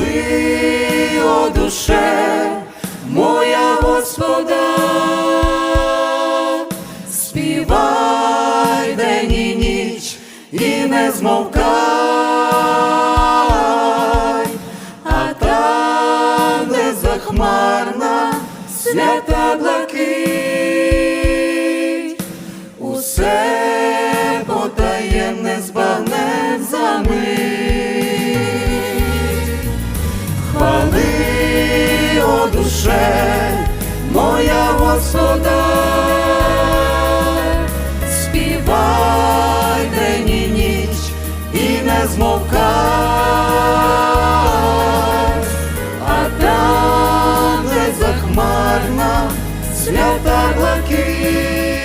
Хвали, о душе, моя Господа, співай день і ніч і не змовкай, а там, де захмарна свята блакить, усе Твоя Господа, співай день і ніч і не змовкай, а там де захмарна свята блакить.